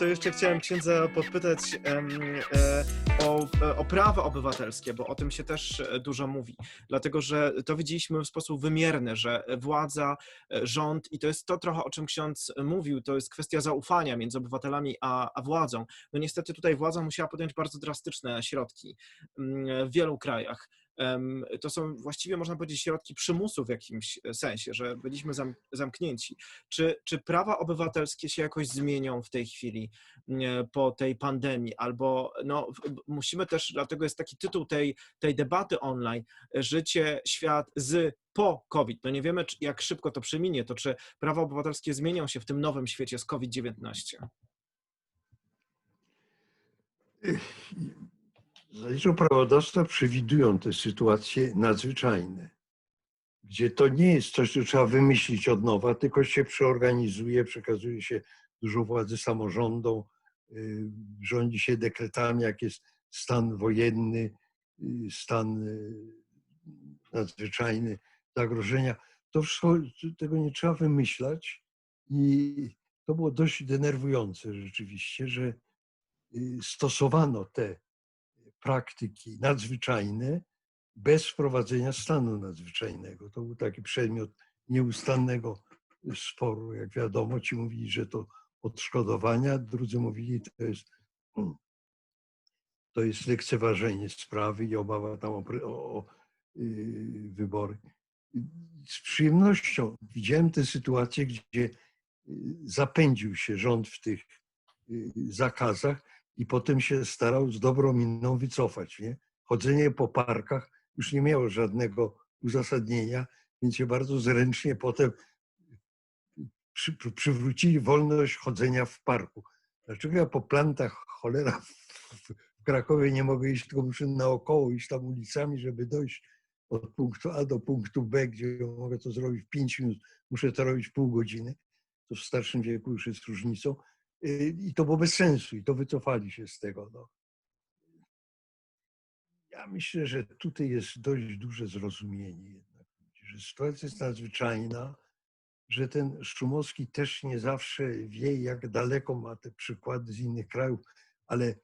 to jeszcze chciałem księdza podpytać e, o, e, o prawa obywatelskie, bo o tym się też e, dużo mówi. Dlatego, że to widzieliśmy w sposób wymierny, że władza, e, rząd, i to jest to trochę, o czym ksiądz mówił, to jest kwestia zaufania między obywatelami a, a władzą. No niestety tutaj władza musiała podjąć bardzo drastyczne środki mm, w wielu krajach. To są właściwie, można powiedzieć, środki przymusu w jakimś sensie, że byliśmy zam, zamknięci. Czy, czy prawa obywatelskie się jakoś zmienią w tej chwili po tej pandemii? Albo no, musimy też, dlatego jest taki tytuł tej, tej debaty online, życie, świat z po COVID. No nie wiemy, jak szybko to przeminie, to czy prawa obywatelskie zmienią się w tym nowym świecie z COVID-19? Zaliczo prawodawstwa przewidują te sytuacje nadzwyczajne, gdzie to nie jest coś, co trzeba wymyślić od nowa, tylko się przeorganizuje, przekazuje się dużo władzy samorządom, y, rządzi się dekretami, jak jest stan wojenny, y, stan y, nadzwyczajny, zagrożenia. To wszystko, tego nie trzeba wymyślać i to było dość denerwujące rzeczywiście, że stosowano te praktyki nadzwyczajne bez wprowadzenia stanu nadzwyczajnego. To był taki przedmiot nieustannego sporu. Jak wiadomo, ci mówili, że to odszkodowania, drudzy mówili, to jest, to jest lekceważenie sprawy i obawa tam o, o, yy, wybory. Z przyjemnością widziałem tę sytuację, gdzie yy, zapędził się rząd w tych yy, zakazach, i potem się starał z dobrą miną wycofać. Nie? Chodzenie po parkach już nie miało żadnego uzasadnienia, więc się bardzo zręcznie potem przy, przy- przywrócili wolność chodzenia w parku. Dlaczego ja po plantach cholera w, w Krakowie nie mogę iść, tylko muszę naokoło iść tam ulicami, żeby dojść od punktu A do punktu B, gdzie mogę to zrobić w 5 minut, muszę to robić pół godziny. To w starszym wieku już jest różnicą. Y, I to było bez sensu i to wycofali się z tego. No. Ja myślę, że tutaj jest dość duże zrozumienie jednak, że sytuacja jest nadzwyczajna, że ten Szumowski też nie zawsze wie, jak daleko ma te przykłady z innych krajów, ale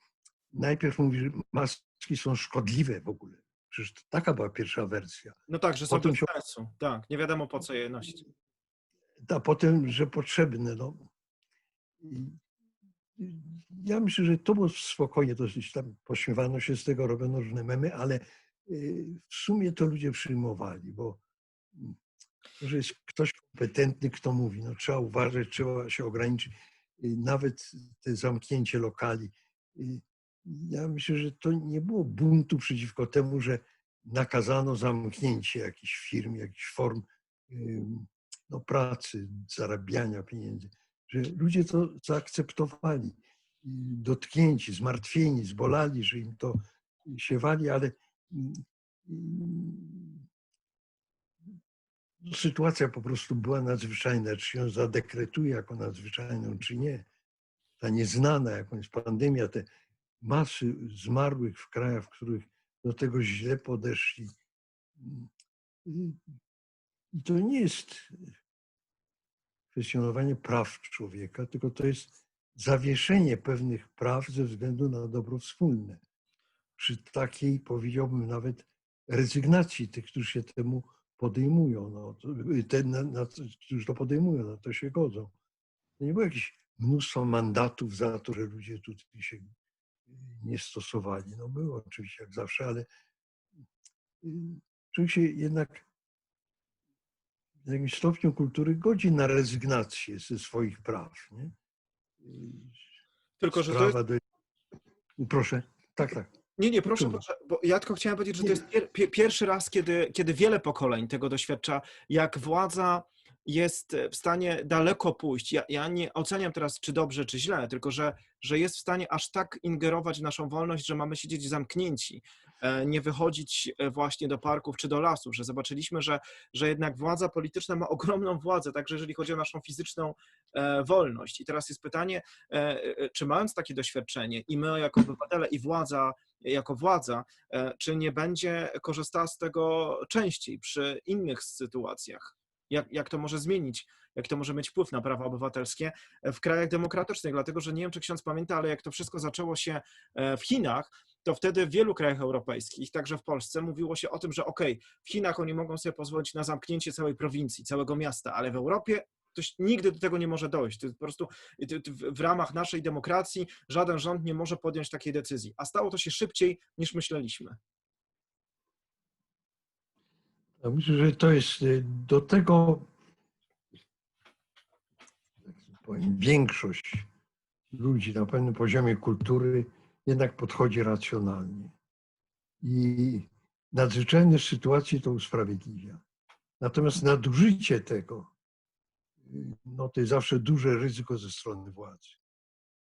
najpierw mówi, że maski są szkodliwe w ogóle. Przecież taka była pierwsza wersja. No tak, że są Potem się- sensu. Tak, nie wiadomo po co je nosić. a potem, że potrzebne. No. I Ja myślę, że to było spokojnie dosyć tam pośmiewano się z tego, robiono różne memy, ale y, w sumie to ludzie przyjmowali, bo mm, że jest ktoś kompetentny, kto mówi, no trzeba uważać, trzeba się ograniczyć. Y, Nawet te zamknięcie lokali. Y, Ja myślę, że to nie było buntu przeciwko temu, że nakazano zamknięcie jakichś firm, jakichś form no, pracy, zarabiania pieniędzy, że ludzie to zaakceptowali, dotknięci, zmartwieni, zbolali, że im to się wali, ale mm, mm, sytuacja po prostu była nadzwyczajna. Czy ją zadekretuje jako nadzwyczajną, czy nie. Ta nieznana, jaką jest pandemia, te masy zmarłych w krajach, w których do tego źle podeszli. Mm, I to nie jest kwestionowanie praw człowieka, tylko to jest zawieszenie pewnych praw ze względu na dobro wspólne. Przy takiej, powiedziałbym, nawet rezygnacji tych, którzy się temu podejmują, no, to- te, na, na, którzy to podejmują, na to się godzą. To nie było jakieś mnóstwo mandatów za to, że ludzie tutaj się nie stosowali. No było oczywiście jak zawsze, ale y, człowiek się jednak w jakimś stopniu kultury godzi na rezygnację ze swoich praw. Nie? Tylko, że to jest Sprawa do... Proszę, tak, tak. Nie, nie, proszę, proszę, bo ja tylko chciałem powiedzieć, że to jest pier, pie- pierwszy raz, kiedy, kiedy wiele pokoleń tego doświadcza, jak władza jest w stanie daleko pójść. Ja, ja nie oceniam teraz, czy dobrze, czy źle, tylko że, że jest w stanie aż tak ingerować w naszą wolność, że mamy siedzieć zamknięci, nie wychodzić e, właśnie do parków czy do lasów, że zobaczyliśmy, że, że jednak władza polityczna ma ogromną władzę, także jeżeli chodzi o naszą fizyczną e, wolność. I teraz jest pytanie, e, e, czy mając takie doświadczenie i my jako obywatele i władza jako władza, e, czy nie będzie korzystała z tego częściej przy innych sytuacjach? jak, jak to może zmienić, jak to może mieć wpływ na prawa obywatelskie w krajach demokratycznych, dlatego że nie wiem, czy ksiądz pamięta, ale jak to wszystko zaczęło się e, w Chinach, to wtedy w wielu krajach europejskich, także w Polsce, mówiło się o tym, że okay, w Chinach oni mogą sobie pozwolić na zamknięcie całej prowincji, całego miasta, ale w Europie to nigdy do tego nie może dojść. To po prostu w ramach naszej demokracji żaden rząd nie może podjąć takiej decyzji, a stało to się szybciej niż myśleliśmy. Ja myślę, że to jest y, do tego powiem, większość ludzi na pewnym poziomie kultury jednak podchodzi racjonalnie. I nadzwyczajne sytuacje to usprawiedliwia. Natomiast nadużycie tego, no to jest zawsze duże ryzyko ze strony władzy.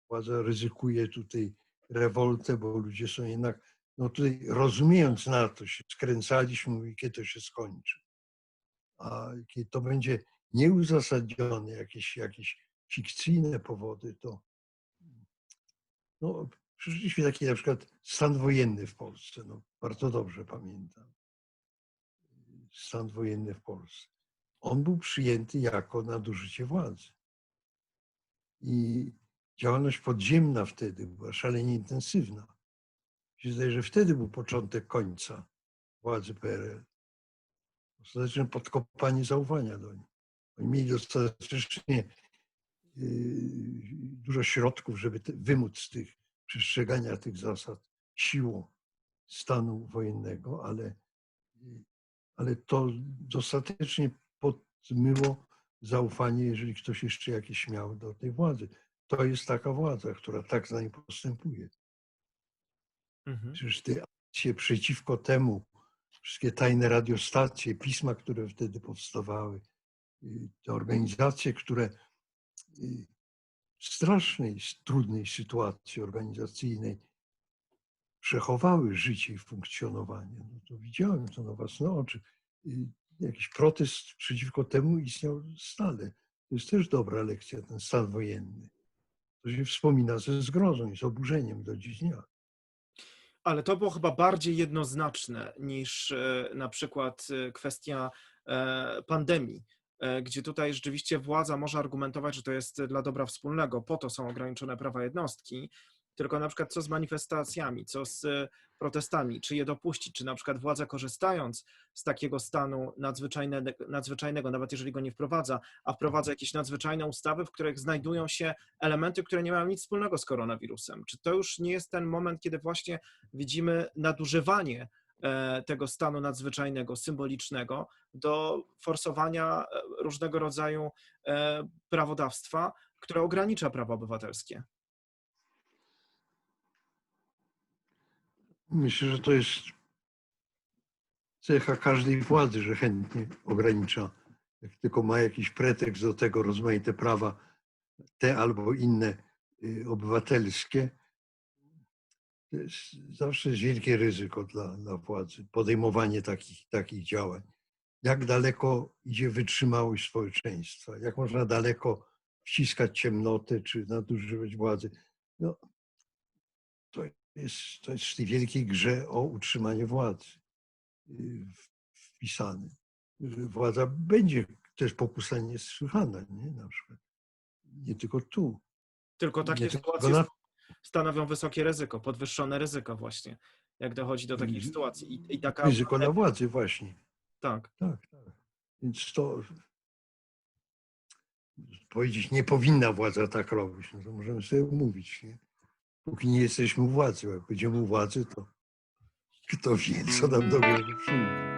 Władza ryzykuje tutaj rewoltę, bo ludzie są jednak, no tutaj rozumiejąc na to, się skręcaliśmy, mówi, kiedy to się skończy. A kiedy to będzie nieuzasadnione, jakieś, jakieś fikcyjne powody, to no, przeżyliśmy taki na przykład stan wojenny w Polsce. No, bardzo dobrze pamiętam. Stan wojenny w Polsce. On był przyjęty jako nadużycie władzy. I działalność podziemna wtedy była szalenie intensywna. Się zdaje, że wtedy był początek końca władzy PRL. Ostateczne podkopanie zaufania do nich. Oni mieli dostatecznie dużo środków, żeby wymóc tych przestrzegania tych zasad siłą stanu wojennego, ale, ale to dostatecznie podmyło zaufanie, jeżeli ktoś jeszcze jakieś miał do tej władzy. To jest taka władza, która tak z nami postępuje. Mhm. Przecież te akcje przeciwko temu, wszystkie tajne radiostacje, pisma, które wtedy powstawały, te organizacje, które strasznej, trudnej sytuacji organizacyjnej przechowały życie i funkcjonowanie. No to widziałem to na własne oczy. Jakiś protest przeciwko temu istniał stale. To jest też dobra lekcja, ten stan wojenny. To się wspomina ze zgrozą i z oburzeniem do dziś dnia. Ale to było chyba bardziej jednoznaczne niż e, na przykład e, kwestia e, pandemii. E, gdzie tutaj rzeczywiście władza może argumentować, że to jest dla dobra wspólnego, po to są ograniczone prawa jednostki, tylko na przykład co z manifestacjami, co z e, protestami, czy je dopuścić, czy na przykład władza korzystając z takiego stanu nadzwyczajnego, nawet jeżeli go nie wprowadza, a wprowadza jakieś nadzwyczajne ustawy, w których znajdują się elementy, które nie mają nic wspólnego z koronawirusem. Czy to już nie jest ten moment, kiedy właśnie widzimy nadużywanie E, tego stanu nadzwyczajnego, symbolicznego, do forsowania e, różnego rodzaju e, prawodawstwa, które ogranicza prawa obywatelskie. Myślę, że to jest cecha każdej władzy, że chętnie ogranicza. Jak tylko ma jakiś pretekst do tego, rozmaite prawa, te albo inne y, obywatelskie, to jest zawsze jest wielkie ryzyko dla, dla władzy, podejmowanie takich, takich działań. Jak daleko idzie wytrzymałość społeczeństwa, jak można daleko wciskać ciemnotę czy nadużywać władzy. No, to, jest, to jest w tej wielkiej grze o utrzymanie władzy y, wpisane. Władza będzie też pokusa niesłychana, nie? Na przykład. Nie tylko tu. Tylko takie sytuacje na stanowią wysokie ryzyko, podwyższone ryzyko właśnie, jak dochodzi do takich sytuacji. I, i taka... Ryzyko na władzy właśnie. Tak. Tak, tak. Więc to powiedzieć, nie powinna władza tak robić, no to możemy sobie mówić, nie? Póki nie jesteśmy u władzy, jak będziemy u władzy, to kto wie, co nam do głowy przyjdzie.